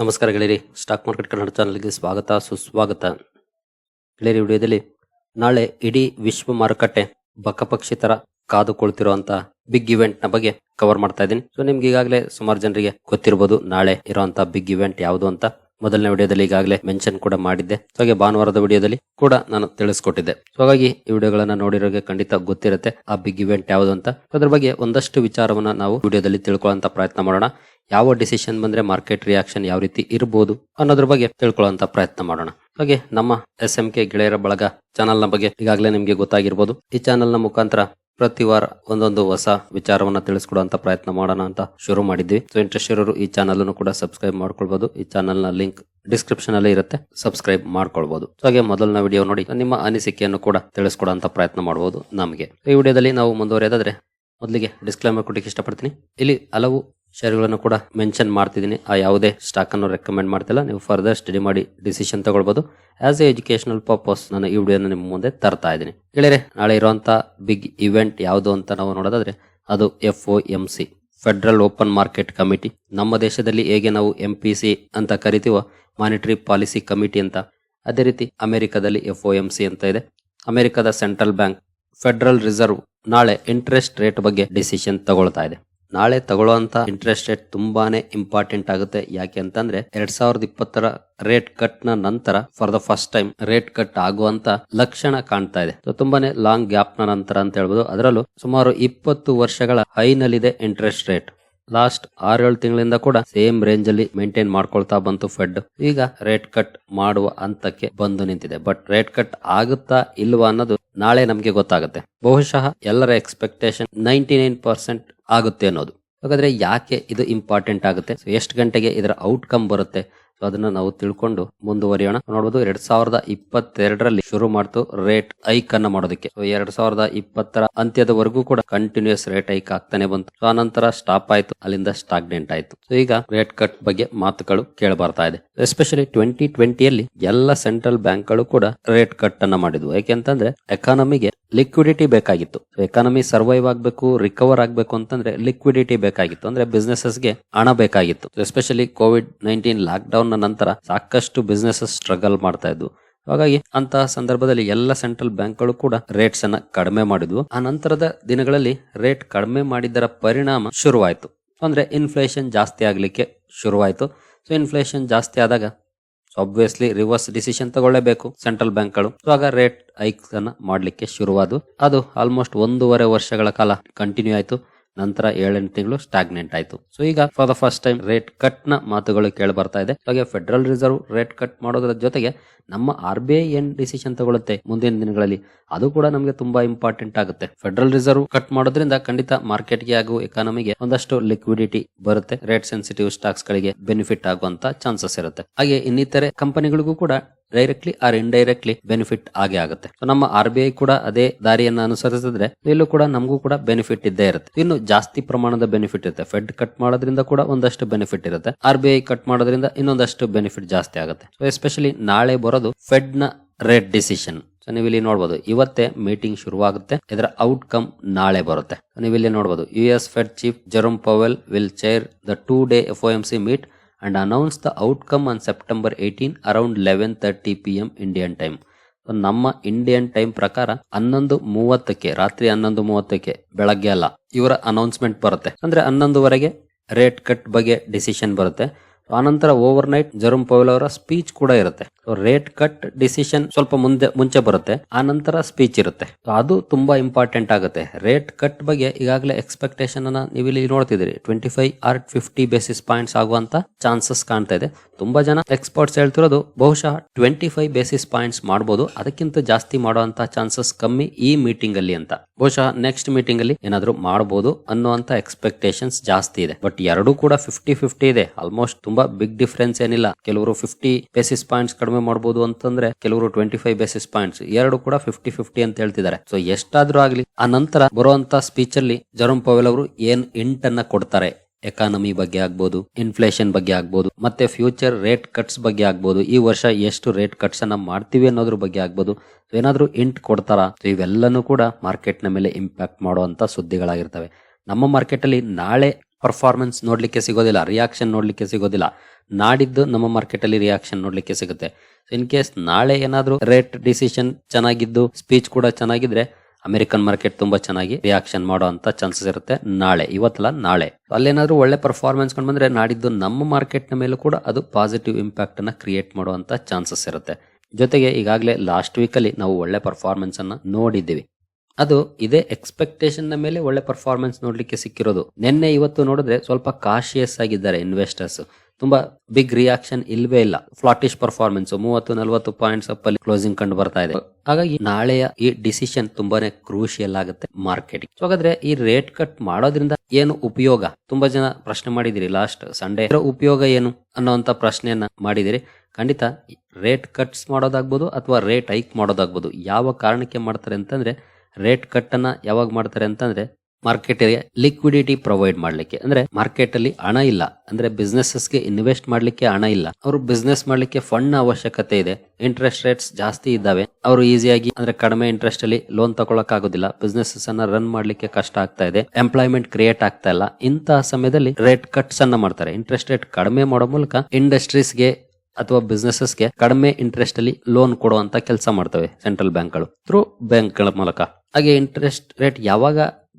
ನಮಸ್ಕಾರ ಗೆಳೆಯರಿ. Stock market Kannada ಚಾನಲ್ಗೆ ಸ್ವಾಗತ, ಸುಸ್ವಾಗತ. ಗೆಳೆಯರಿ, ವಿಡಿಯೋದಲ್ಲಿ ನಾಳೆ ಇಡೀ ವಿಶ್ವ ಮಾರುಕಟ್ಟೆ ಬಕಪಕ್ಷಿ ತರ ಕಾದುಕೊಳ್ತಿರುವಂತ ಬಿಗ್ ಇವೆಂಟ್ನ ಬಗ್ಗೆ ಕವರ್ ಮಾಡ್ತಾ ಇದ್ದೀನಿ. ಸೊ ನಿಮ್ಗೆ ಈಗಾಗಲೇ ಸುಮಾರು ಜನರಿಗೆ ಗೊತ್ತಿರಬಹುದು ನಾಳೆ ಇರುವಂತ ಬಿಗ್ ಇವೆಂಟ್ ಯಾವುದು ಅಂತ. ಮೊದಲನೇ ವಿಡಿಯೋದಲ್ಲಿ ಈಗಾಗಲೇ ಮೆನ್ಷನ್ ಕೂಡ ಮಾಡಿದ್ದೆ. ಹಾಗೆ ಭಾನುವಾರದ ವಿಡಿಯೋದಲ್ಲಿ ಕೂಡ ನಾನು ತಿಳಿಸ್ಕೊಟ್ಟಿದ್ದೆ. ಸೊ ಹಾಗಾಗಿ ಈ ವಿಡಿಯೋಗಳನ್ನ ನೋಡಿರೋಗೆ ಖಂಡಿತ ಗೊತ್ತಿರುತ್ತೆ ಆ ಬಿಗ್ ಇವೆಂಟ್ ಯಾವುದು ಅಂತ. ಅದ್ರ ಬಗ್ಗೆ ಒಂದಷ್ಟು ವಿಚಾರವನ್ನ ನಾವು ವಿಡಿಯೋದಲ್ಲಿ ತಿಳ್ಕೊಳ್ಳೋಂತ ಪ್ರಯತ್ನ ಮಾಡೋಣ. ಯಾವ ಡಿಸಿಷನ್ ಬಂದ್ರೆ ಮಾರ್ಕೆಟ್ ರಿಯಾಕ್ಷನ್ ಯಾವ ರೀತಿ ಇರಬಹುದು ಅನ್ನೋದ್ರ ಬಗ್ಗೆ ತಿಳ್ಕೊಳ್ಳೋಂತ ಪ್ರಯತ್ನ ಮಾಡೋಣ. ಹಾಗೆ ನಮ್ಮ ಎಸ್ ಎಂ ಕೆ ಗೆಳೆಯರ ಬಳಗ ಚಾನಲ್ನ ಬಗ್ಗೆ ಈಗಾಗಲೇ ನಿಮ್ಗೆ ಗೊತ್ತಾಗಿರ್ಬೋದು. ಈ ಚಾನಲ್ನ ಮುಖಾಂತರ ಪ್ರತಿ ವಾರ ಒಂದೊಂದು ಹೊಸ ವಿಚಾರವನ್ನ ತಿಳಿಸ್ಕೊಡುವಂತ ಪ್ರಯತ್ನ ಮಾಡೋಣ ಅಂತ ಶುರು ಮಾಡಿದ್ವಿ. ಸೊ ಇಂಟ್ರೆಸ್ಟ್ ಇರೋರು ಈ ಚಾನಲ್ ಅನ್ನು ಕೂಡ ಸಬ್ಸ್ಕ್ರೈಬ್ ಮಾಡ್ಕೊಳ್ಬಹುದು ಈ ಚಾನಲ್ನ ಲಿಂಕ್ ಡಿಸ್ಕ್ರಿಪ್ಷನ್ ಅಲ್ಲಿ ಇರುತ್ತೆ. ಸಬ್ಸ್ಕ್ರೈಬ್ ಮಾಡ್ಕೊಳ್ಬಹುದು ಸೊ ಹಾಗೆ ಮೊದಲನ ವಿಡಿಯೋ ನೋಡಿ, ನಿಮ್ಮ ಅನಿಸಿಕೆಯನ್ನು ಕೂಡ ತಿಳಿಸ್ಕೊಡುವಂತ ಪ್ರಯತ್ನ ಮಾಡಬಹುದು ನಮಗೆ. ಈ ವಿಡಿಯೋದಲ್ಲಿ ನಾವು ಮುಂದುವರಿಯೋದಾದ್ರೆ ಮೊದಲಿಗೆ ಡಿಸ್ಕ್ಲೈಮರ್ ಕೊಟ್ಟಿಗೆ ಇಷ್ಟಪಡ್ತೀನಿ. ಇಲ್ಲಿ ಹಲವು ಶೇರ್ಗಳನ್ನು ಕೂಡ ಮೆನ್ಷನ್ ಮಾಡ್ತಿದ್ದೀನಿ. ಆ ಯಾವುದೇ ಸ್ಟಾಕ್ ಅನ್ನು ರೆಕಮೆಂಡ್ ಮಾಡ್ತಿಲ್ಲ. ನೀವು ಫರ್ದರ್ ಸ್ಟಡಿ ಮಾಡಿ ಡಿಸಿಷನ್ ತಗೊಳ್ಬಹುದು ಆಸ್ ಎ ಎಜುಕೇಶನಲ್ ಪರ್ಪಸ್ ನಾನು ಈ ವಿಡಿಯೋನ ನಿಮ್ಮ ಮುಂದೆ ತರ್ತಾ ಇದ್ದೀನಿ. ಗೆಳೆಯರೆ, ನಾಳೆ ಇರುವಂತ ಬಿಗ್ ಇವೆಂಟ್ ಯಾವುದು ಅಂತ ನಾವು ನೋಡೋದಾದ್ರೆ ಅದು F O M C federal open market committee ನಮ್ಮ ದೇಶದಲ್ಲಿ ಹೇಗೆ ನಾವು ಎಂ ಪಿ ಸಿ ಅಂತ ಕರಿತೀವೋ ಮಾನಿಟರಿ ಪಾಲಿಸಿ ಕಮಿಟಿ ಅಂತ. ಅದೇ ರೀತಿ ಅಮೆರಿಕದಲ್ಲಿ ಎಫ್ ಒ ಎಂ ಸಿ ಅಂತ ಇದೆ. ಅಮೆರಿಕದ ಸೆಂಟ್ರಲ್ ಬ್ಯಾಂಕ್ ಫೆಡರಲ್ ರಿಸರ್ವ್ ನಾಳೆ ಇಂಟ್ರೆಸ್ಟ್ ರೇಟ್ ಬಗ್ಗೆ ಡಿಸಿಷನ್ ತಗೊಳ್ತಾ ಇದೆ. ನಾಳೆ ತಗೊಳ್ಳುವಂತ ಇಂಟ್ರೆಸ್ಟ್ ರೇಟ್ ತುಂಬಾನೇ ಇಂಪಾರ್ಟೆಂಟ್ ಆಗುತ್ತೆ. ಯಾಕೆ ಅಂತಂದ್ರೆ ಎರಡ್ ಸಾವಿರದ ಇಪ್ಪತ್ತರ ರೇಟ್ ಕಟ್ನ ನಂತರ for the first time rate cut ಆಗುವಂತ ಲಕ್ಷಣ ಕಾಣ್ತಾ ಇದೆ. ತುಂಬಾನೇ ಲಾಂಗ್ ಗ್ಯಾಪ್ನ ನಂತರ ಅಂತ ಹೇಳ್ಬೋದು. ಅದರಲ್ಲೂ ಸುಮಾರು ಇಪ್ಪತ್ತು ವರ್ಷಗಳ ಹೈನಲ್ಲಿದೆ ಇಂಟ್ರೆಸ್ಟ್ ರೇಟ್ ಲಾಸ್ಟ್ ಆರ್ ಏಳು ತಿಂಗಳಿಂದ ಕೂಡ ಸೇಮ್ ರೇಂಜ್ ಅಲ್ಲಿ ಮೇಂಟೈನ್ ಮಾಡ್ಕೊಳ್ತಾ ಬಂತು ಫೆಡ್ ಈಗ ರೇಟ್ ಕಟ್ ಮಾಡುವ ಹಂತಕ್ಕೆ ಬಂದು ನಿಂತಿದೆ. ಬಟ್ ರೇಟ್ ಕಟ್ ಆಗುತ್ತಾ ಇಲ್ವಾ ಅನ್ನೋದು ನಾಳೆ ನಮಗೆ ಗೊತ್ತಾಗುತ್ತೆ. ಬಹುಶಃ ಎಲ್ಲರ ಎಕ್ಸ್ಪೆಕ್ಟೇಷನ್ ನೈಂಟಿ ನೈನ್ ಪರ್ಸೆಂಟ್ ಆಗುತ್ತೆ ಅನ್ನೋದು. ಹಾಗಾದ್ರೆ ಯಾಕೆ ಇದು ಇಂಪಾರ್ಟೆಂಟ್ ಆಗುತ್ತೆ? ಎಷ್ಟು ಗಂಟೆಗೆ ಇದರ ಔಟ್ಕಮ್ ಬರುತ್ತೆ? ಸೊ ಅದನ್ನ ನಾವು ತಿಳ್ಕೊಂಡು ಮುಂದುವರಿಯೋಣ. ನೋಡಬಹುದು ಎರಡ್ ಸಾವಿರದ ಇಪ್ಪತ್ತೆರಡರಲ್ಲಿ ಶುರು ಮಾಡ್ತು ರೇಟ್ ಐಕ್ ಅನ್ನ ಮಾಡೋದಕ್ಕೆ. ಸೊ ಎರಡ್ ಸಾವಿರದ ಇಪ್ಪತ್ತರ ಅಂತ್ಯದವರೆಗೂ ಕೂಡ ಕಂಟಿನ್ಯೂಸ್ ರೇಟ್ ಐಕ್ ಆಗ್ತಾನೆ ಬಂತು. ಸೊ ಆನಂತರ ಸ್ಟಾಪ್ ಆಯ್ತು. ಅಲ್ಲಿಂದ ಸ್ಟಾಗ್ನೆಂಟ್ ಆಯ್ತು. ಸೊ ಈಗ ರೇಟ್ ಕಟ್ ಬಗ್ಗೆ ಮಾತುಗಳು ಕೇಳಿ ಬರ್ತಾ ಇದೆ ಎಸ್ಪೆಷಲಿ ಟ್ವೆಂಟಿ ಟ್ವೆಂಟಿಯಲ್ಲಿ ಎಲ್ಲ ಸೆಂಟ್ರಲ್ ಬ್ಯಾಂಕ್ಗಳು ಕೂಡ ರೇಟ್ ಕಟ್ ಅನ್ನ ಮಾಡಿದ್ವು. ಯಾಕೆಂತಂದ್ರೆ ಎಕಾನಮಿಗೆ ಲಿಕ್ವಿಡಿಟಿ ಬೇಕಾಗಿತ್ತು. ಎಕಾನಮಿ ಸರ್ವೈವ್ ಆಗಬೇಕು ರಿಕವರ್ ಆಗಬೇಕು ಅಂತಂದ್ರೆ ಲಿಕ್ವಿಡಿಟಿ ಬೇಕಾಗಿತ್ತು. ಅಂದ್ರೆ ಬಿಸ್ನೆಸ್ಗೆ ಹಣ ಬೇಕಾಗಿತ್ತು. Especially covid nineteen lockdown ನಂತರ ಸಾಕಷ್ಟು ಬಿಸ್ನೆಸಸ್ ಸ್ಟ್ರಗಲ್ ಮಾಡ್ತಾ ಇದ್ವು. ಹಾಗಾಗಿ ಅಂತಹ ಸಂದರ್ಭದಲ್ಲಿ ಎಲ್ಲ ಸೆಂಟ್ರಲ್ ಬ್ಯಾಂಕ್ಗಳು ಕೂಡ ರೇಟ್ಸ್ ಅನ್ನ ಕಡಿಮೆ ಮಾಡಿದ್ವು. ಆ ನಂತರದ ದಿನಗಳಲ್ಲಿ ರೇಟ್ ಕಡಿಮೆ ಮಾಡಿದ್ದರ ಪರಿಣಾಮ ಶುರುವಾಯಿತು. ಅಂದ್ರೆ ಇನ್ಫ್ಲೇಷನ್ ಜಾಸ್ತಿ ಆಗಲಿಕ್ಕೆ ಶುರುವಾಯಿತು. ಸೊ ಇನ್ಫ್ಲೇಷನ್ ಜಾಸ್ತಿ ಆದಾಗ ಸೊ ಅಬ್ವಿಯಸ್ಲಿ ರಿವರ್ಸ್ ಡಿಸಿಷನ್ ತಗೊಳ್ಳೇಬೇಕು ಸೆಂಟ್ರಲ್ ಬ್ಯಾಂಕ್ಗಳು ಆಗ ರೇಟ್ ಹೈಕ್ಸ್ ಅನ್ನ ಮಾಡ್ಲಿಕ್ಕೆ ಶುರುವಾದು ಅದು ಆಲ್ಮೋಸ್ಟ್ ಒಂದೂವರೆ ವರ್ಷಗಳ ಕಾಲ ಕಂಟಿನ್ಯೂ ಆಯ್ತು. ನಂತರ ಏಳೆಂಟು ತಿಂಗಳು ಸ್ಟಾಗ್ನೆಂಟ್ ಆಯ್ತು. ಸೊ ಈಗ for the first time rate ಕಟ್ನ ಮಾತುಗಳು ಕೇಳಿ ಬರ್ತಾ ಇದೆ. ಹಾಗೆ ಫೆಡರಲ್ ರಿಸರ್ವ್ ರೇಟ್ ಕಟ್ ಮಾಡೋದ್ರ ಜೊತೆಗೆ ನಮ್ಮ ಆರ್ ಬಿ ಐ ಏನ್ ಡಿಸಿಷನ್ ತಗೊಳುತ್ತೆ ಮುಂದಿನ ದಿನಗಳಲ್ಲಿ? ಅದು ಕೂಡ ನಮಗೆ ತುಂಬಾ ಇಂಪಾರ್ಟೆಂಟ್ ಆಗುತ್ತೆ. ಫೆಡರಲ್ ರಿಸರ್ವ್ ಕಟ್ ಮಾಡೋದ್ರಿಂದ ಖಂಡಿತ ಮಾರ್ಕೆಟ್ಗೆ ಹಾಗೂ ಎಕಾನಮಿಗೆ ಒಂದಷ್ಟು ಲಿಕ್ವಿಡಿಟಿ ಬರುತ್ತೆ. ರೇಟ್ ಸೆನ್ಸಿಟಿವ್ ಸ್ಟಾಕ್ಸ್ ಗಳಿಗೆ ಬೆನಿಫಿಟ್ ಆಗುವಂತ ಚಾನ್ಸಸ್ ಇರುತ್ತೆ. ಹಾಗೆ ಇನ್ನಿತರೆ ಕಂಪನಿಗಳಿಗೂ ಕೂಡ ಡೈರೆಕ್ಟ್ಲಿ ಆರ್ ಇಂಡೈರೆಕ್ಟ್ಲಿ ಬೆನಿಫಿಟ್ ಆಗೇ ಆಗುತ್ತೆ. ನಮ್ಮ ಆರ್ ಬಿ ಐ ಕೂಡ ಅದೇ ದಾರಿಯನ್ನ ಅನುಸರಿಸಿದ್ರೆ ಇಲ್ಲೂ ಕೂಡ ನಮಗೂ ಕೂಡ ಬೆನಿಫಿಟ್ ಇದ್ದೇ ಇರುತ್ತೆ. ಇನ್ನು ಜಾಸ್ತಿ ಪ್ರಮಾಣದ ಬೆನಿಫಿಟ್ ಇರುತ್ತೆ. ಫೆಡ್ ಕಟ್ ಮಾಡೋದ್ರಿಂದ ಕೂಡ ಒಂದಷ್ಟು ಬೆನಿಫಿಟ್ ಇರುತ್ತೆ. ಆರ್ ಬಿ ಐ ಕಟ್ ಮಾಡೋದ್ರಿಂದ ಇನ್ನೊಂದಷ್ಟು ಬೆನಿಫಿಟ್ ಜಾಸ್ತಿ ಆಗುತ್ತೆ. ಸೊ ಎಸ್ಪೆಷಲಿ ನಾಳೆ ಬರೋದು ಫೆಡ್ನ ರೆಡ್ ಡಿಸಿಷನ್ ಸೊ ನೀವು ಇಲ್ಲಿ ನೋಡಬಹುದು ಇವತ್ತೇ ಮೀಟಿಂಗ್ ಶುರುವಾಗುತ್ತೆ. ಇದರ ಔಟ್ಕಮ್ ನಾಳೆ ಬರುತ್ತೆ. ನೀವು ಇಲ್ಲಿ ನೋಡಬಹುದು U S Fed chief Jerome Powell will chair the two day F M C meet and announce the outcome on September eighteen around eleven thirty P M Indian time ನಮ್ಮ Indian time ಪ್ರಕಾರ ಹನ್ನೊಂದು ಮೂವತ್ತಕ್ಕೆ, ರಾತ್ರಿ ಹನ್ನೊಂದು ಮೂವತ್ತಕ್ಕೆ ಬೆಳಗ್ಗೆ ಅಲ್ಲ, ಇವರ ಅನೌನ್ಸ್ಮೆಂಟ್ ಬರುತ್ತೆ. ಅಂದ್ರೆ ಹನ್ನೊಂದುವರೆಗೆ ರೇಟ್ ಕಟ್ ಬಗ್ಗೆ ಡಿಸಿಷನ್ ಬರುತ್ತೆ. ಆನಂತರ ಓವರ್ ನೈಟ್ ಜರುಮ್ ಪವೆಲ್ ಅವರ ಸ್ಪೀಚ್ ಕೂಡ ಇರುತ್ತೆ. ರೇಟ್ ಕಟ್ ಡಿಸಿಷನ್ ಸ್ವಲ್ಪ ಮುಂದೆ ಮುಂಚೆ ಬರುತ್ತೆ. ಆ ನಂತರ ಸ್ಪೀಚ್ ಇರುತ್ತೆ ಅದು ತುಂಬಾ ಇಂಪಾರ್ಟೆಂಟ್ ಆಗುತ್ತೆ. ರೇಟ್ ಕಟ್ ಬಗ್ಗೆ ಈಗಾಗಲೇ ಎಕ್ಸ್ಪೆಕ್ಟೇಷನ್ ಅನ್ನ ನೀವು ಇಲ್ಲಿ ನೋಡ್ತಿದ್ದೀರಿ. Twenty five or fifty basis points ಆಗುವಂತ ಚಾನ್ಸಸ್ ಕಾಣ್ತಾ ಇದೆ. ತುಂಬಾ ಜನ ಎಕ್ಸ್ಪರ್ಟ್ಸ್ ಹೇಳ್ತಿರೋದು, ಬಹುಶಃ ಟ್ವೆಂಟಿ ಫೈವ್ ಬೇಸಿಸ್ ಪಾಯಿಂಟ್ಸ್ ಮಾಡಬಹುದು ಅದಕ್ಕಿಂತ ಜಾಸ್ತಿ ಮಾಡುವಂತ ಚಾನ್ಸಸ್ ಕಮ್ಮಿ ಈ ಮೀಟಿಂಗ್ ಅಲ್ಲಿ ಅಂತ. ಬಹುಶಃ ನೆಕ್ಸ್ಟ್ ಮೀಟಿಂಗ್ ಅಲ್ಲಿ ಏನಾದ್ರು ಮಾಡಬಹುದು ಅನ್ನುವಂತ ಎಕ್ಸ್ಪೆಕ್ಟೇಷನ್ಸ್ ಜಾಸ್ತಿ ಇದೆ. ಬಟ್ ಎರಡೂ ಕೂಡ ಫಿಫ್ಟಿ ಫಿಫ್ಟಿ ಇದೆ ಆಲ್ಮೋಸ್ಟ್ ತುಂಬಾ ಬಿಗ್ ಡಿಫರೆನ್ಸ್ ಏನಿಲ್ಲ. ಕೆಲವರು ಫಿಫ್ಟಿ ಬೇಸಿಸ್ ಪಾಯಿಂಟ್ಸ್ ಕಡಿಮೆ ಮಾಡಬಹುದು ಅಂತಂದ್ರೆ ಕೆಲವರು ಟ್ವೆಂಟಿ ಫೈವ್ ಬೇಸಿಸ್ ಪಾಯಿಂಟ್ಸ್ ಎರಡು ಕೂಡ ಫಿಫ್ಟಿ ಫಿಫ್ಟಿ ಅಂತ ಹೇಳ್ತಿದ್ದಾರೆ. ಸೊ ಎಷ್ಟಾದ್ರೂ ಆಗ್ಲಿ, ಆ ನಂತರ ಬರುವಂತ ಸ್ಪೀಚ್ ಅಲ್ಲಿ ಜರೋಮ್ ಪವೆಲ್ ಅವರು ಏನ್ ಇಂಟ್ ಅನ್ನ ಕೊಡ್ತಾರೆ? ಎಕಾನಮಿ ಬಗ್ಗೆ ಆಗ್ಬೋದು ಇನ್ಫ್ಲೇಷನ್ ಬಗ್ಗೆ ಆಗ್ಬೋದು, ಮತ್ತೆ ಫ್ಯೂಚರ್ ರೇಟ್ ಕಟ್ಸ್ ಬಗ್ಗೆ ಆಗ್ಬೋದು, ಈ ವರ್ಷ ಎಷ್ಟು ರೇಟ್ ಕಟ್ಸ್ ಅನ್ನ ಮಾಡ್ತೀವಿ ಅನ್ನೋದ್ರ ಬಗ್ಗೆ ಆಗ್ಬೋದು. ಏನಾದ್ರೂ ಇಂಟ್ ಕೊಡ್ತಾರಾ? ಇವೆಲ್ಲನೂ ಕೂಡ ಮಾರ್ಕೆಟ್ನ ಮೇಲೆ ಇಂಪ್ಯಾಕ್ಟ್ ಮಾಡುವಂತ ಸುದ್ದಿಗಳಾಗಿರ್ತವೆ. ನಮ್ಮ ಮಾರ್ಕೆಟ್ ಅಲ್ಲಿ ನಾಳೆ ಪರ್ಫಾರ್ಮೆನ್ಸ್ ನೋಡಲಿಕ್ಕೆ ಸಿಗೋದಿಲ್ಲ ರಿಯಾಕ್ಷನ್ ನೋಡಲಿಕ್ಕೆ ಸಿಗೋದಿಲ್ಲ. ನಾಡಿದ್ದು ನಮ್ಮ ಮಾರ್ಕೆಟಲ್ಲಿ ರಿಯಾಕ್ಷನ್ ನೋಡಲಿಕ್ಕೆ ಸಿಗುತ್ತೆ. ಇನ್ ಕೇಸ್ ನಾಳೆ ಏನಾದರೂ ರೇಟ್ ಡಿಸಿಷನ್ ಚೆನ್ನಾಗಿದ್ದು ಸ್ಪೀಚ್ ಕೂಡ ಚೆನ್ನಾಗಿದ್ರೆ ಅಮೆರಿಕನ್ ಮಾರ್ಕೆಟ್ ತುಂಬಾ ಚೆನ್ನಾಗಿ ರಿಯಾಕ್ಷನ್ ಮಾಡೋ ಅಂತ ಚಾನ್ಸಸ್ ಇರುತ್ತೆ ನಾಳೆ, ಇವತ್ತಲ್ಲ ನಾಳೆ. ಅಲ್ಲೇನಾದ್ರೂ ಒಳ್ಳೆ ಪರ್ಫಾರ್ಮೆನ್ಸ್ ಕಂಡು ಬಂದ್ರೆ ನಾಡಿದ್ದು ನಮ್ಮ ಮಾರ್ಕೆಟ್ನ ಮೇಲೂ ಕೂಡ ಅದು ಪಾಸಿಟಿವ್ ಇಂಪ್ಯಾಕ್ಟ್ ಅನ್ನ ಕ್ರಿಯೇಟ್ ಮಾಡುವಂತ ಚಾನ್ಸಸ್ ಇರುತ್ತೆ. ಜೊತೆಗೆ ಈಗಾಗಲೇ ಲಾಸ್ಟ್ ವೀಕಲ್ಲಿ ನಾವು ಒಳ್ಳೆ ಪರ್ಫಾರ್ಮೆನ್ಸ್ ಅನ್ನ ನೋಡಿದ್ದೀವಿ. ಅದು ಇದೇ ಎಕ್ಸ್ಪೆಕ್ಟೇಷನ್ನ ಮೇಲೆ ಒಳ್ಳೆ ಪರ್ಫಾರ್ಮೆನ್ಸ್ ನೋಡ್ಲಿಕ್ಕೆ ಸಿಕ್ಕಿರೋದು. ನಿನ್ನೆ ಇವತ್ತು ನೋಡಿದ್ರೆ ಸ್ವಲ್ಪ ಕಾಶಿಯಸ್ ಆಗಿದ್ದಾರೆ ಇನ್ವೆಸ್ಟರ್ಸ್ ತುಂಬಾ ಬಿಗ್ ರಿಯಾಕ್ಷನ್ ಇಲ್ವೇ ಇಲ್ಲ. ಫ್ಲಾಟಿಶ್ ಪರ್ಫಾರ್ಮೆನ್ಸ್ ಮೂವತ್ತು, ನಲವತ್ತು ಪಾಯಿಂಟ್ಸ್ ಅಪ್ ಅಲ್ಲಿ ಕ್ಲೋಸಿಂಗ್ ಕಂಡು ಬರ್ತಾ ಇದೆ. ಹಾಗಾಗಿ ನಾಳೆಯ ಈ ಡಿಸಿಷನ್ ತುಂಬಾನೇ ಕ್ರೂಷಿಯಲ್ ಆಗುತ್ತೆ ಮಾರ್ಕೆಟ್ ಹಾಗಾದ್ರೆ ಈ ರೇಟ್ ಕಟ್ ಮಾಡೋದ್ರಿಂದ ಏನು ಉಪಯೋಗ? ತುಂಬಾ ಜನ ಪ್ರಶ್ನೆ ಮಾಡಿದಿರಿ ಲಾಸ್ಟ್ ಸಂಡೇ ಉಪಯೋಗ ಏನು ಅನ್ನೋಂತ ಪ್ರಶ್ನೆಯನ್ನ ಮಾಡಿದಿರಿ ಖಂಡಿತ ರೇಟ್ ಕಟ್ಸ್ ಮಾಡೋದಾಗ್ಬೋದು ಅಥವಾ ರೇಟ್ ಹೈಕ್ ಮಾಡೋದಾಗ್ಬೋದು. ಯಾವ ಕಾರಣಕ್ಕೆ ಮಾಡ್ತಾರೆ ಅಂತಂದ್ರೆ ರೇಟ್ ಕಟ್ ಅನ್ನ ಯಾವಾಗ ಮಾಡ್ತಾರೆ ಅಂತಂದ್ರೆ ಮಾರ್ಕೆಟ್ ಲಿಕ್ವಿಡಿಟಿ ಪ್ರೊವೈಡ್ ಮಾಡ್ಲಿಕ್ಕೆ. ಅಂದ್ರೆ ಮಾರ್ಕೆಟ್ ಅಲ್ಲಿ ಹಣ ಇಲ್ಲ. ಅಂದ್ರೆ ಬಿಸ್ನೆಸಸ್ಗೆ ಇನ್ವೆಸ್ಟ್ ಮಾಡ್ಲಿಕ್ಕೆ ಹಣ ಇಲ್ಲ. ಅವರು ಬಿಸ್ನೆಸ್ ಮಾಡ್ಲಿಕ್ಕೆ ಫಂಡ್ ಅವಶ್ಯಕತೆ ಇದೆ. ಇಂಟ್ರೆಸ್ಟ್ ರೇಟ್ಸ್ ಜಾಸ್ತಿ ಇದ್ದಾವೆ. ಅವರು ಈಸಿಯಾಗಿ ಅಂದ್ರೆ ಕಡಿಮೆ ಇಂಟ್ರೆಸ್ಟ್ ಅಲ್ಲಿ ಲೋನ್ ತಗೊಳಕ್ ಆಗೋದಿಲ್ಲ. ಬಿಸ್ನೆಸಸ್ ಅನ್ನ ರನ್ ಮಾಡ್ಲಿಕ್ಕೆ ಕಷ್ಟ ಆಗ್ತಾ ಇದೆ. ಎಂಪ್ಲಾಯ್ಮೆಂಟ್ ಕ್ರಿಯೇಟ್ ಆಗ್ತಾ ಇಲ್ಲ. ಇಂತಹ ಸಮಯದಲ್ಲಿ ರೇಟ್ ಕಟ್ಸ್ ಅನ್ನ ಮಾಡ್ತಾರೆ. ಇಂಟ್ರೆಸ್ಟ್ ರೇಟ್ ಕಡಿಮೆ ಮಾಡೋ ಮೂಲಕ ಇಂಡಸ್ಟ್ರೀಸ್ಗೆ ಅಥವಾ ಬಿಸ್ನೆಸಸ್ಗೆ ಕಡಿಮೆ ಇಂಟ್ರೆಸ್ಟ್ ಅಲ್ಲಿ ಲೋನ್ ಕೊಡುವಂತ ಕೆಲಸ ಮಾಡ್ತವೆ ಸೆಂಟ್ರಲ್ ಬ್ಯಾಂಕ್ಗಳು. ಥ್ರೂ ಬ್ಯಾಂಕ್ಗಳ ಮೂಲಕ. ಹಾಗೆ ಇಂಟ್ರೆಸ್ಟ್ ರೇಟ್ ಯಾವಾಗ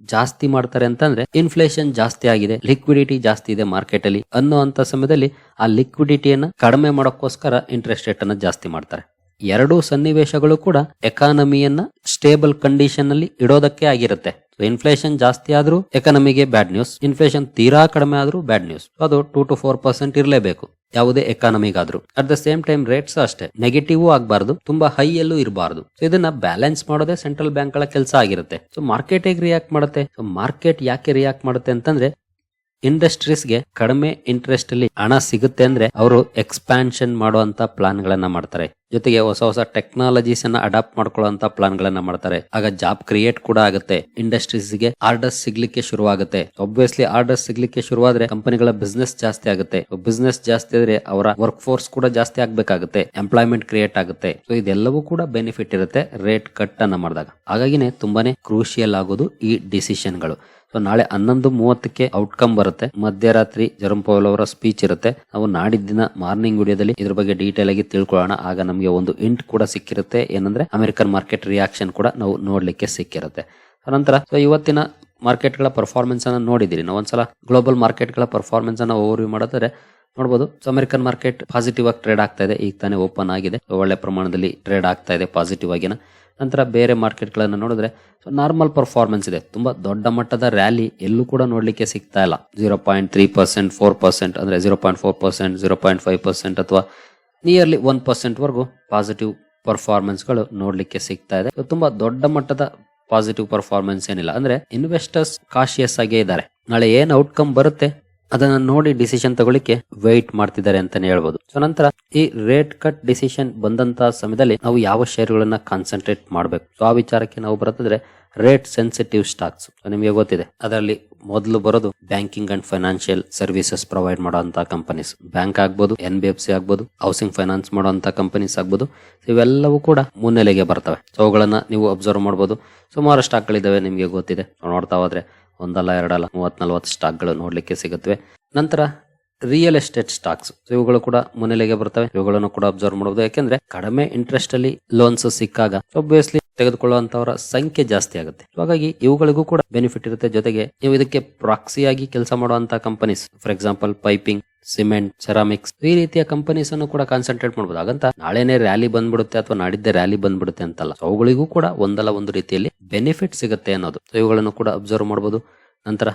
ಜಾಸ್ತಿ ಮಾಡ್ತಾರೆ ಅಂತಂದ್ರೆ ಇನ್ಫ್ಲೇಷನ್ ಜಾಸ್ತಿ ಆಗಿದೆ ಲಿಕ್ವಿಡಿಟಿ ಜಾಸ್ತಿ ಇದೆ ಮಾರ್ಕೆಟ್ ಅಲ್ಲಿ ಅನ್ನೋ ಅಂತ ಸಮಯದಲ್ಲಿ ಆ ಲಿಕ್ವಿಡಿಟಿಯನ್ನು ಕಡಿಮೆ ಮಾಡೋಕ್ಕೋಸ್ಕರ ಇಂಟ್ರೆಸ್ಟ್ ರೇಟ್ ಅನ್ನ ಜಾಸ್ತಿ ಮಾಡ್ತಾರೆ. ಎರಡೂ ಸನ್ನಿವೇಶಗಳು ಕೂಡ ಎಕಾನಮಿಯನ್ನ ಸ್ಟೇಬಲ್ ಕಂಡೀಷನ್ ಅಲ್ಲಿ ಇಡೋದಕ್ಕೆ ಆಗಿರುತ್ತೆ. ಇನ್ಫ್ಲೇಷನ್ ಜಾಸ್ತಿ ಆದ್ರೂ ಎಕಾನಮಿಗೆ ಬ್ಯಾಡ್ ನ್ಯೂಸ್ ಇನ್ಫ್ಲೇಷನ್ ತೀರಾ ಕಡಿಮೆ ಆದ್ರೂ ಬ್ಯಾಡ್ ನ್ಯೂಸ್ ಅದು ಟೂ ಟು ಫೋರ್ ಪರ್ಸೆಂಟ್ ಇರಲೇಬೇಕು, ಯಾವುದೇ ಎಕಾನಮಿಗಾದ್ರೂ at the same time rates ಅಷ್ಟೇ ನೆಗೆಟಿವ್ ಆಗಬಾರ್ದು, ತುಂಬಾ ಹೈ ಎಲ್ಲೂ ಇರಬಾರ್ದು. ಇದನ್ನ ಬ್ಯಾಲೆನ್ಸ್ ಮಾಡೋದೇ ಸೆಂಟ್ರಲ್ ಬ್ಯಾಂಕ್ಗಳ ಕೆಲಸ ಆಗಿರುತ್ತೆ. ಸೊ ಮಾರ್ಕೆಟ್ ಹೇಗೆ ರಿಯಾಕ್ಟ್ ಮಾಡುತ್ತೆ? ಸೊ ಮಾರ್ಕೆಟ್ ಯಾಕೆ ರಿಯಾಕ್ಟ್ ಮಾಡುತ್ತೆ ಅಂತಂದ್ರೆ ಇಂಡಸ್ಟ್ರೀಸ್ಗೆ ಕಡಿಮೆ ಇಂಟ್ರೆಸ್ಟ್ ಅಲ್ಲಿ ಹಣ ಸಿಗುತ್ತೆ ಅಂದ್ರೆ ಅವರು ಎಕ್ಸ್ಪಾನ್ಷನ್ ಮಾಡುವಂತ ಪ್ಲಾನ್ ಗಳನ್ನ ಮಾಡ್ತಾರೆ. ಜೊತೆಗೆ ಹೊಸ ಹೊಸ ಟೆಕ್ನಾಲಜೀಸ್ ಅನ್ನ ಅಡಾಪ್ಟ್ ಮಾಡ್ಕೊಳ್ಳುವಂತ ಪ್ಲಾನ್ ಗಳನ್ನ ಮಾಡ್ತಾರೆ. ಆಗ ಜಾಬ್ ಕ್ರಿಯೇಟ್ ಕೂಡ ಆಗುತ್ತೆ. ಇಂಡಸ್ಟ್ರೀಸ್ಗೆ ಆರ್ಡರ್ಸ್ ಸಿಗ್ಲಿಕ್ಕೆ ಶುರುವಾಗುತ್ತೆ. ಒಬ್ವಿಯಸ್ಲಿ ಆರ್ಡರ್ಸ್ ಸಿಗ್ಲಿಕ್ಕೆ ಶುರುವಾದ್ರೆ ಕಂಪನಿಗಳ ಬಿಸ್ನೆಸ್ ಜಾಸ್ತಿ ಆಗುತ್ತೆ. ಬಿಸ್ನೆಸ್ ಜಾಸ್ತಿ ಆದ್ರೆ ಅವರ ವರ್ಕ್ ಫೋರ್ಸ್ ಕೂಡ ಜಾಸ್ತಿ ಆಗ್ಬೇಕಾಗುತ್ತೆ. ಎಂಪ್ಲಾಯ್ಮೆಂಟ್ ಕ್ರಿಯೇಟ್ ಆಗುತ್ತೆ. ಸೊ ಇದೆಲ್ಲವೂ ಕೂಡ ಬೆನಿಫಿಟ್ ಇರುತ್ತೆ ರೇಟ್ ಕಟ್ ಅನ್ನ ಮಾಡಿದಾಗ. ಹಾಗಾಗಿನೇ ತುಂಬಾನೇ ಕ್ರೂಷಿಯಲ್ ಆಗೋದು ಈ ಡಿಸಿಷನ್ಗಳು ಸೊ ನಾಳೆ ಹನ್ನೊಂದು ಮೂವತ್ತಕ್ಕೆ ಔಟ್ಕಮ್ ಬರುತ್ತೆ. ಮಧ್ಯರಾತ್ರಿ ಜರಂ ಪೌಲ್ ಅವರ ಸ್ಪೀಚ್ ಇರುತ್ತೆ. ನಾವು ನಾಡಿದ್ದಿನ ಮಾರ್ನಿಂಗ್ ವಿಡಿಯೋದಲ್ಲಿ ಇದ್ರ ಬಗ್ಗೆ ಡೀಟೇಲ್ ಆಗಿ ತಿಳ್ಕೊಳ್ಳೋಣ. ಆಗ ನಮಗೆ ಒಂದು ಇಂಟ್ ಕೂಡ ಸಿಕ್ಕಿರುತ್ತೆ. ಏನಂದ್ರೆ ಅಮೆರಿಕನ್ ಮಾರ್ಕೆಟ್ ರಿಯಾಕ್ಷನ್ ಕೂಡ ನಾವು ನೋಡ್ಲಿಕ್ಕೆ ಸಿಕ್ಕಿರುತ್ತೆ. ನಂತರ ಸೊ ಇವತ್ತಿನ ಮಾರ್ಕೆಟ್ಗಳ ಪರ್ಫಾರ್ಮೆನ್ಸ್ ಅನ್ನ ನೋಡಿದಿರಿ. ನಾವು ಒಂದ್ಸಲ ಗ್ಲೋಬಲ್ ಮಾರ್ಕೆಟ್ಗಳ ಪರ್ಫಾರ್ಮೆನ್ಸ್ ಅನ್ನ ಓವರ್ ಮಾಡಿದ್ರೆ ನೋಡಬಹುದು ಸೊ ಅಮೆರಿಕನ್ ಮಾರ್ಕೆಟ್ ಪಾಸಿಟಿವ್ ಆಗಿ ಟ್ರೇಡ್ ಆಗ್ತಾ ಇದೆ. ಈಗ ತಾನೇ ಓಪನ್ ಆಗಿದೆ. ಒಳ್ಳೆ ಪ್ರಮಾಣದಲ್ಲಿ ಟ್ರೇಡ್ ಆಗ್ತಾ ಇದೆ ಪಾಸಿಟಿವ್ ಆಗಿನ. ನಂತರ ಬೇರೆ ಮಾರ್ಕೆಟ್ಗಳನ್ನು ನೋಡಿದ್ರೆ ಸೊ ನಾರ್ಮಲ್ ಪರ್ಫಾರ್ಮೆನ್ಸ್ ಇದೆ. ತುಂಬಾ ದೊಡ್ಡ ಮಟ್ಟದ ರ್ಯಾಲಿ ಎಲ್ಲೂ ಕೂಡ ನೋಡಲಿಕ್ಕೆ ಸಿಗ್ತಾ ಇಲ್ಲ. Zero point three percent four percent ಅಂದ್ರೆ zero point four percent zero point five percent ಅಥವಾ ನಿಯರ್ಲಿ ಒನ್ ಪರ್ಸೆಂಟ್ ವರೆಗೂ ಪಾಸಿಟಿವ್ ಪರ್ಫಾರ್ಮೆನ್ಸ್ಗಳು ನೋಡಲಿಕ್ಕೆ ಸಿಗ್ತಾ ಇದೆ. ತುಂಬ ತುಂಬಾ ದೊಡ್ಡ ಮಟ್ಟದ ಪಾಸಿಟಿವ್ ಪರ್ಫಾರ್ಮೆನ್ಸ್ ಏನಿಲ್ಲ. ಅಂದ್ರೆ ಇನ್ವೆಸ್ಟರ್ಸ್ ಕಾಶಿಯಸ್ ಆಗೇ ಇದ್ದಾರೆ. ನಾಳೆ ಏನು ಔಟ್ಕಮ್ ಬರುತ್ತೆ? ಅದನ್ನ ನೋಡಿ ಡಿಸಿಷನ್ ತಗೊಳ್ಳಿಕ್ಕೆ ವೈಟ್ ಮಾಡ್ತಿದ್ದಾರೆ ಅಂತಾನೆ ಹೇಳ್ಬೋದು. ಸೊ ನಂತರ ಈ ರೇಟ್ ಕಟ್ ಡಿಸಿಷನ್ ಬಂದಂತ ಸಮಯದಲ್ಲಿ ನಾವು ಯಾವ ಶೇರ್ಗಳನ್ನ ಕಾನ್ಸಂಟ್ರೇಟ್ ಮಾಡಬೇಕು? ಸೊ ಆ ವಿಚಾರಕ್ಕೆ ನಾವು ಬರುತ್ತಿದ್ರೆ ರೇಟ್ ಸೆನ್ಸಿಟಿವ್ ಸ್ಟಾಕ್ಸ್ ನಿಮಗೆ ಗೊತ್ತಿದೆ, ಅದರಲ್ಲಿ ಮೊದಲು ಬರೋದು banking and financial services provide ಮಾಡುವಂತ ಕಂಪನೀಸ್ ಬ್ಯಾಂಕ್ ಆಗ್ಬೋದು ಎನ್ ಬಿ ಎಫ್ ಸಿ ಆಗ್ಬೋದು ಹೌಸಿಂಗ್ ಫೈನಾನ್ಸ್ ಮಾಡುವಂತ ಕಂಪನೀಸ್ ಆಗ್ಬೋದು. ಇವೆಲ್ಲವೂ ಕೂಡ ಮುನ್ನೆಲೆಗೆ ಬರ್ತವೆ. ಸೊ ಅವುಗಳನ್ನ ನೀವು ಅಬ್ಸರ್ವ್ ಮಾಡಬಹುದು ಸುಮಾರು ಸ್ಟಾಕ್ಗಳಿದಾವೆ ನಿಮಗೆ ಗೊತ್ತಿದೆ. ನೋಡ್ತಾ ಹೋದ್ರೆ ಒಂದಲ್ಲ, ಎರಡಲ್ಲ ಮೂವತ್ ನಲ್ವತ್ತು ಸ್ಟಾಕ್ಗಳು ನೋಡ್ಲಿಕ್ಕೆ ಸಿಗುತ್ತವೆ. ನಂತರ ರಿಯಲ್ ಎಸ್ಟೇಟ್ ಸ್ಟಾಕ್ಸ್ ಇವುಗಳು ಕೂಡ ಮುನ್ನೆಲೆಗೆ ಬರ್ತವೆ. ಇವುಗಳನ್ನು ಕೂಡ ಅಬ್ಸರ್ವ್ ಮಾಡಬಹುದು. ಯಾಕೆಂದ್ರೆ ಕಡಿಮೆ ಇಂಟ್ರೆಸ್ಟ್ ಅಲ್ಲಿ ಲೋನ್ಸ್ ಸಿಕ್ಕಾಗ ಒಬ್ವಿಯಸ್ಲಿ ತೆಗೆದುಕೊಳ್ಳುವಂತವರ ಸಂಖ್ಯೆ ಜಾಸ್ತಿ ಆಗುತ್ತೆ. ಹಾಗಾಗಿ ಇವುಗಳಿಗೂ ಕೂಡ ಬೆನಿಫಿಟ್ ಇರುತ್ತೆ. ಜೊತೆಗೆ ನೀವು ಇದಕ್ಕೆ ಪ್ರಾಕ್ಸಿಯಾಗಿ ಕೆಲಸ ಮಾಡುವಂತಹ companies for example piping cement ceramics ಈ ರೀತಿಯ ಕಂಪನೀಸ್ ಅನ್ನು ಕೂಡ ಕಾನ್ಸಂಟ್ರೇಟ್ ಮಾಡಬಹುದು ಹಾಗಂತ ನಾಳೆನೆ ರ್ಯಾಲಿ ಬಂದ್ಬಿಡುತ್ತೆ ಅಥವಾ ನಾಡಿದ್ದೆ ರ್ಯಾಲಿ ಬಂದ್ಬಿಡುತ್ತೆ ಅಂತಲ್ಲ. ಅವುಗಳಿಗೂ ಕೂಡ ಒಂದಲ್ಲ ಒಂದು ರೀತಿಯಲ್ಲಿ ಬೆನಿಫಿಟ್ ಸಿಗುತ್ತೆ ಅನ್ನೋದು. ಇವುಗಳನ್ನು ಕೂಡ ಅಬ್ಸರ್ವ್ ಮಾಡಬಹುದು ನಂತರ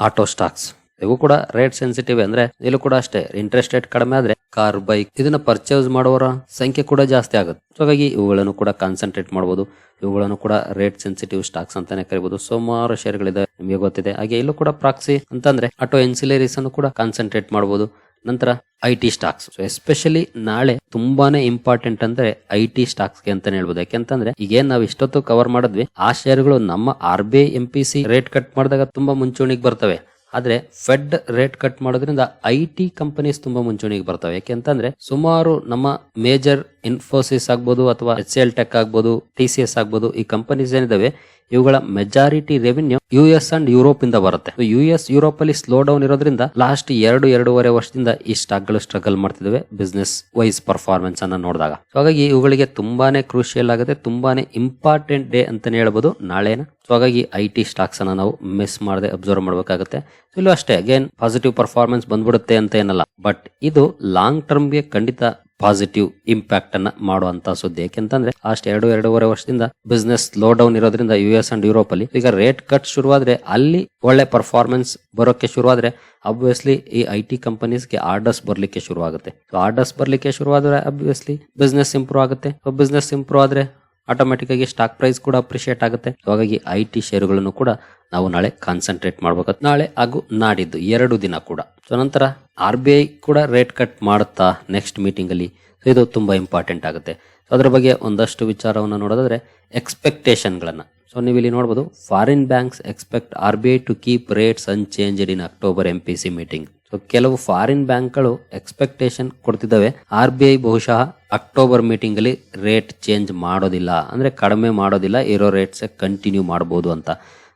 ಆಟೋ ಸ್ಟಾಕ್ಸ್ ಇವು ಕೂಡ ರೇಟ್ ಸೆನ್ಸಿಟಿವ್ ಅಂದ್ರೆ ಇಲ್ಲೂ ಕೂಡ ಅಷ್ಟೇ. ಇಂಟ್ರೆಸ್ಟ್ ರೇಟ್ ಕಡಿಮೆ ಆದ್ರೆ ಕಾರ್ ಬೈಕ್ ಇದನ್ನ ಪರ್ಚೇಸ್ ಮಾಡುವವರ ಸಂಖ್ಯೆ ಕೂಡ ಜಾಸ್ತಿ ಆಗುತ್ತೆ. ಹಾಗಾಗಿ ಇವುಗಳನ್ನು ಕೂಡ ಕಾನ್ಸಂಟ್ರೇಟ್ ಮಾಡಬಹುದು ಇವುಗಳನ್ನು ಕೂಡ ರೇಟ್ ಸೆನ್ಸಿಟಿವ್ ಸ್ಟಾಕ್ಸ್ ಅಂತಾನೆ ಕರಿಬಹುದು ಸುಮಾರು ಶೇರ್ಗಳಿದೆ ನಿಮಗೆ ಗೊತ್ತಿದೆ. ಹಾಗೆ ಇಲ್ಲೂ ಕೂಡ ಪ್ರಾಕ್ಸಿ ಅಂತಂದ್ರೆ ಆಟೋ ಎನ್ಸಿಲರೀಸ್ ಅನ್ನು ಕೂಡ ಕಾನ್ಸಂಟ್ರೇಟ್ ಮಾಡಬಹುದು ನಂತರ ಐ ಟಿ ಸ್ಟಾಕ್ಸ್ ಎಸ್ಪೆಷಲಿ ನಾಳೆ ತುಂಬಾನೇ ಇಂಪಾರ್ಟೆಂಟ್ ಅಂದ್ರೆ ಐ ಟಿ ಸ್ಟಾಕ್ಸ್ಗೆ ಅಂತಾನೆ ಹೇಳ್ಬೋದು. ಯಾಕೆಂತಂದ್ರೆ ಈಗೇನ್ ನಾವು ಇಷ್ಟೊತ್ತು ಕವರ್ ಮಾಡಿದ್ವಿ, ಆ ಶೇರ್ಗಳು ನಮ್ಮ ಆರ್ ಬಿ ಐ ಎಂ ರೇಟ್ ಕಟ್ ಮಾಡಿದಾಗ ತುಂಬಾ ಮುಂಚೂಣಿಗೆ ಬರ್ತವೆ. ಆದ್ರೆ ಫೆಡ್ ರೇಟ್ ಕಟ್ ಮಾಡೋದ್ರಿಂದ ಐ ಟಿ ಕಂಪನೀಸ್ ತುಂಬಾ ಮುಂಚೂಣಿಗೆ ಬರ್ತವೆ. ಯಾಕೆಂತಂದ್ರೆ ಸುಮಾರು ನಮ್ಮ ಮೇಜರ್ ಇನ್ಫೋಸಿಸ್ ಆಗ್ಬೋದು ಅಥವಾ ಎಚ್ ಎಲ್ ಟೆಕ್ ಆಗ್ಬೋದು ಟಿ ಸಿ ಎಸ್ ಆಗ್ಬೋದು ಈ ಕಂಪನೀಸ್ ಏನಿದಾವೆ ಇವುಗಳ majority revenue U S and Europe ಇಂದ ಬರುತ್ತೆ. ಯು ಎಸ್ ಯುರೋಪ್ ಅಲ್ಲಿ ಸ್ಲೋ ಡೌನ್ ಇರೋದ್ರಿಂದ ಲಾಸ್ಟ್ ಎರಡು, ಎರಡೂವರೆ ವರ್ಷದಿಂದ ಈ ಸ್ಟಾಕ್ಗಳು ಸ್ಟ್ರಗಲ್ ಮಾಡ್ತಿದ್ದಾವೆ ಬಿಸ್ನೆಸ್ ವೈಸ್ ಪರ್ಫಾರ್ಮೆನ್ಸ್ ಅನ್ನ ನೋಡಿದಾಗ. ಹಾಗಾಗಿ ಇವುಗಳಿಗೆ ತುಂಬಾನೇ ಕ್ರೂಷಿಯಲ್ ಆಗುತ್ತೆ, ತುಂಬಾನೇ ಇಂಪಾರ್ಟೆಂಟ್ ಡೇ ಅಂತಾನೆ ಹೇಳ್ಬೋದು ನಾಳೆನ. ಸೊ ಹಾಗಾಗಿ ಐ ಟಿ ಸ್ಟಾಕ್ಸ್ ಅನ್ನ ನಾವು ಮಿಸ್ ಮಾಡದೆ ಅಬ್ಸರ್ವ್ ಮಾಡಬೇಕಾಗುತ್ತೆ. ಇಲ್ಲೂ ಅಷ್ಟೇ ಅಗೇನ್ ಪಾಸಿಟಿವ್ ಪರ್ಫಾರ್ಮೆನ್ಸ್ ಬಂದ್ಬಿಡುತ್ತೆ ಅಂತ ಏನಲ್ಲ. ಬಟ್ ಇದು ಲಾಂಗ್ ಟರ್ಮ್ಗೆ ಖಂಡಿತ ಪಾಸಿಟಿವ್ ಇಂಪ್ಯಾಕ್ಟ್ ಅನ್ನ ಮಾಡುವಂತ ಸುದ್ದಿ. ಯಾಕೆಂತಂದ್ರೆ ಅಷ್ಟು ಎರಡು, ಎರಡೂವರೆ ವರ್ಷದಿಂದ ಬಿಸ್ನೆಸ್ ಲೋ ಡೌನ್ ಇರೋದ್ರಿಂದ ಯು ಎಸ್ ಅಂಡ್ ಯುರೋಪ್ ಅಲ್ಲಿ ಈಗ ರೇಟ್ ಕಟ್ ಶುರುವಾದ್ರೆ ಅಲ್ಲಿ ಒಳ್ಳೆ ಪರ್ಫಾರ್ಮೆನ್ಸ್ ಬರೋಕೆ ಶುರುವಾದ್ರೆ ಅಬ್ವಿಯಸ್ಲಿ ಈ ಐ ಟಿ ಕಂಪನೀಸ್ಗೆ ಆರ್ಡರ್ಸ್ ಬರ್ಲಿಕ್ಕೆ ಶುರುವಾಗುತ್ತೆ. ಆರ್ಡರ್ಸ್ ಬರ್ಲಿಕ್ಕೆ ಶುರುವಾದ್ರೆ ಅಬ್ವಿಯಸ್ಲಿ ಬಿಸ್ನೆಸ್ ಇಂಪ್ರೂವ್ ಆಗುತ್ತೆ. ಬಿಸ್ನೆಸ್ ಇಂಪ್ರೂವ್ ಆದ್ರೆ ಆಟೋಮೆಟಿಕ್ ಆಗಿ ಸ್ಟಾಕ್ ಪ್ರೈಸ್ ಕೂಡ ಅಪ್ರಿಷಿಯೇಟ್ ಆಗುತ್ತೆ. ಹಾಗಾಗಿ ಐ ಟಿ ಷೇರುಗಳನ್ನು ಕೂಡ ನಾವು ನಾಳೆ ಕಾನ್ಸಂಟ್ರೇಟ್ ಮಾಡ್ಬೇಕು. ನಾಳೆ ಹಾಗೂ ನಾಡಿದ್ದು ಎರಡು ದಿನ ಕೂಡ. ಸೊ ನಂತರ ಆರ್ ಬಿ ಐ ಕೂಡ ರೇಟ್ ಕಟ್ ಮಾಡುತ್ತಾ ನೆಕ್ಸ್ಟ್ ಮೀಟಿಂಗ್ ಅಲ್ಲಿ. ಇದು ತುಂಬಾ ಇಂಪಾರ್ಟೆಂಟ್ ಆಗುತ್ತೆ. ಸೊ ಅದ್ರ ಬಗ್ಗೆ ಒಂದಷ್ಟು ವಿಚಾರವನ್ನು ನೋಡೋದಾದ್ರೆ ಎಕ್ಸ್ಪೆಕ್ಟೇಷನ್ಗಳನ್ನ ಸೊ ನೀವು ಇಲ್ಲಿ ನೋಡಬಹುದು foreign banks expect R B I to keep rates unchange in October M P C meeting so ಕೆಲವು ಫಾರಿನ್ ಬ್ಯಾಂಕ್ಗಳು ಎಕ್ಸ್ಪೆಕ್ಟೇಷನ್ ಕೊಡ್ತಿದ್ದಾವೆ. ಆರ್ ಬಿ ಐ ಬಹುಶಃ ಅಕ್ಟೋಬರ್ ಮೀಟಿಂಗ್ ಅಲ್ಲಿ ರೇಟ್ ಚೇಂಜ್ ಮಾಡೋದಿಲ್ಲ. ಅಂದ್ರೆ ಕಡಿಮೆ ಮಾಡೋದಿಲ್ಲ, ಇರೋ ರೇಟ್ಸ್ ಕಂಟಿನ್ಯೂ ಮಾಡಬಹುದು ಅಂತ.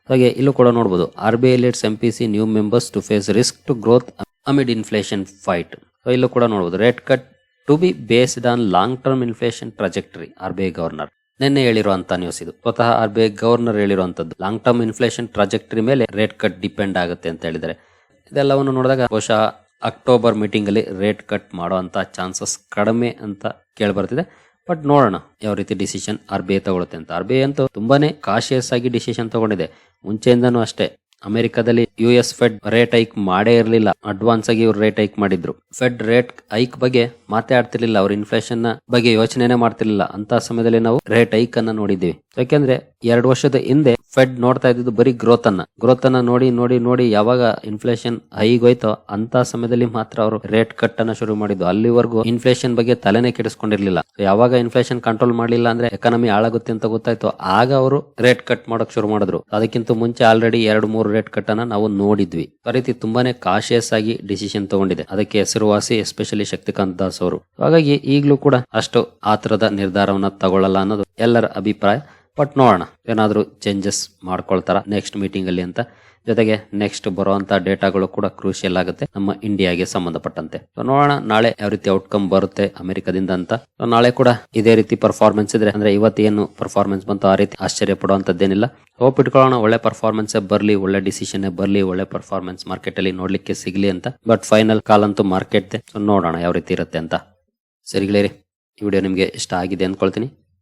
ಹಾಗೆ ಇಲ್ಲೂ ಕೂಡ ನೋಡಬಹುದು R B I lets M P C new members to face risk to growth amid inflation fight so ಇಲ್ಲೂ ಕೂಡ ನೋಡಬಹುದು rate cut to be based on long term inflation trajectory R B I governor ನಿನ್ನೆ ಹೇಳಿರುವಂತ news ಇದು. ಸ್ವತಃ R B I governor ಹೇಳಿರುವಂತದ್ದು long term inflation trajectory ಮೇಲೆ rate cut depend ಆಗುತ್ತೆ ಅಂತ ಹೇಳಿದ್ದಾರೆ. ಇದೆಲ್ಲವನ್ನು ನೋಡಿದಾಗ ಬಹುಶಃ ಅಕ್ಟೋಬರ್ ಮೀಟಿಂಗ್ ಅಲ್ಲಿ ರೇಟ್ ಕಟ್ ಮಾಡುವಂತ ಚಾನ್ಸಸ್ ಕಡಿಮೆ ಅಂತ ಕೇಳಿ ಬರ್ತಿದೆ ಬಟ್ ನೋಡೋಣ ಯಾವ ರೀತಿ ಡಿಸಿಷನ್ ಆರ್ ಬಿ ಐ ತಗೊಳುತ್ತೆ ಅಂತ. ಆರ್ ಬಿ ಐ ಅಂತೂ ತುಂಬಾನೇ ಕಾಶಿಯಸ್ ಆಗಿ ಡಿಸಿಷನ್ ತಗೊಂಡಿದೆ. ಮುಂಚೆಯಿಂದನೂ ಅಷ್ಟೇ. ಅಮೆರಿಕದಲ್ಲಿ U S Fed rate hike ಮಾಡೇ ಇರಲಿಲ್ಲ. ಅಡ್ವಾನ್ಸ್ ಆಗಿ ಇವ್ರು ರೇಟ್ ಹೈಕ್ ಮಾಡಿದ್ರು. ಫೆಡ್ ರೇಟ್ ಹೈಕ್ ಬಗ್ಗೆ ಮಾತೇ ಆಡ್ತಿರ್ಲಿಲ್ಲ ಅವ್ರ ಇನ್ಫ್ಲೇಷನ್ ಬಗ್ಗೆ ಯೋಚನೆನೇ ಮಾಡ್ತಿರ್ಲಿಲ್ಲ. ಅಂತ ಸಮಯದಲ್ಲಿ ನಾವು ರೇಟ್ ಹೈಕ್ ಅನ್ನ ನೋಡಿದ್ದೀವಿ. ಯಾಕೆಂದ್ರೆ ಎರಡು ವರ್ಷದ ಹಿಂದೆ ಫೆಡ್ ನೋಡ್ತಾ ಇದ್ದಿದ್ದು ಬರೀ ಗ್ರೋತ್ ಅನ್ನ. ಗ್ರೋತ್ ಅನ್ನ ನೋಡಿ ನೋಡಿ ನೋಡಿ ಯಾವಾಗ ಇನ್ಫ್ಲೇಷನ್ ಹೈಗೋಯ್ತೋ ಅಂತ ಸಮಯದಲ್ಲಿ ಮಾತ್ರ ಅವರು ರೇಟ್ ಕಟ್ ಅನ್ನ ಶುರು ಮಾಡಿದ್ದು. ಅಲ್ಲಿವರೆಗೂ ಇನ್ಫ್ಲೇಷನ್ ಬಗ್ಗೆ ತಲೆನೇ ಕೆಡಿಸ್ಕೊಂಡಿರ್ಲಿಲ್ಲ. ಯಾವಾಗ ಇನ್ಫ್ಲೇಷನ್ ಕಂಟ್ರೋಲ್ ಮಾಡಲಿಲ್ಲ ಅಂದ್ರೆ ಎಕಾನಮಿ ಹಾಳಾಗುತ್ತೆ ಅಂತ ಗೊತ್ತಾಯ್ತು. ಆಗ ಅವರು ರೇಟ್ ಕಟ್ ಮಾಡೋಕ್ ಶುರು ಮಾಡಿದ್ರು. ಅದಕ್ಕಿಂತ ಮುಂಚೆ ಆಲ್ರೆಡಿ ಎರಡು, ಮೂರು ರೇಟ್ ಕಟ್ ಅನ್ನ ನಾವು ನೋಡಿದ್ವಿ. ಆ ರೀತಿ ತುಂಬಾನೇ ಕಾಶಿಯಸ್ ಆಗಿ ಡಿಸಿಷನ್ ತಗೊಂಡಿದೆ. ಅದಕ್ಕೆ ಹೆಸರುವಾಸಿ ಎಸ್ಪೆಷಲಿ ಶಕ್ತಿಕಾಂತ್ ದಾಸ್ ಅವರು. ಹಾಗಾಗಿ ಈಗಲೂ ಕೂಡ ಅಷ್ಟು ಆತರದ ತರದ ನಿರ್ಧಾರವನ್ನ ತಗೊಳ್ಳಲ್ಲ ಅನ್ನೋದು ಎಲ್ಲರ ಅಭಿಪ್ರಾಯ. ಬಟ್ ನೋಡೋಣ. ಏನಾದರೂ ಚೇಂಜಸ್ ಮಾಡ್ಕೊಳ್ತಾರ ನೆಕ್ಸ್ಟ್ ಮೀಟಿಂಗ್ ಅಲ್ಲಿ ಅಂತ. ಜೊತೆಗೆ ನೆಕ್ಸ್ಟ್ ಬರುವಂಥ ಡೇಟಾಗಳು ಕೂಡ ಕ್ರೂಷಿಯಲ್ ಆಗುತ್ತೆ ನಮ್ಮ ಇಂಡಿಯಾಗೆ ಸಂಬಂಧಪಟ್ಟಂತೆ. ಸೊ ನೋಡೋಣ, ನಾಳೆ ಯಾವ ರೀತಿ ಔಟ್ಕಮ್ ಬರುತ್ತೆ ಅಮೆರಿಕದಿಂದ ಅಂತ. ನಾಳೆ ಕೂಡ ಇದೇ ರೀತಿ ಪರ್ಫಾರ್ಮೆನ್ಸ್ ಇದ್ರೆ, ಅಂದ್ರೆ ಇವತ್ತೇನು ಪರ್ಫಾರ್ಮೆನ್ಸ್ ಬಂತು ಆ ರೀತಿ ಆಶ್ಚರ್ಯ ಪಡುವಂತದ್ದೇನಿಲ್ಲ. ಹೋಪ್ ಇಟ್ಕೊಳ್ಳೋಣ, ಒಳ್ಳೆ ಪರ್ಫಾರ್ಮೆನ್ಸ್ ಬರಲಿ, ಒಳ್ಳೆ ಡಿಸಿಷನ್ ಬರಲಿ, ಒಳ್ಳೆ ಪರ್ಫಾರ್ಮೆನ್ಸ್ ಮಾರ್ಕೆಟ್ ಅಲ್ಲಿ ನೋಡ್ಲಿಕ್ಕೆ ಸಿಗ್ಲಿ ಅಂತ. ಬಟ್ ಫೈನಲ್ ಕಾಲ್ ಅಂತೂ ಮಾರ್ಕೆಟ್ ನೋಡೋಣ ಯಾವ ರೀತಿ ಇರುತ್ತೆ ಅಂತ. ಸರಿಗಳೇ ಗೆಳೆಯರಿ, ಈ ವಿಡಿಯೋ ನಿಮಗೆ ಇಷ್ಟ ಆಗಿದೆ ಅಂದ್ಕೊಳ್ತೀನಿ.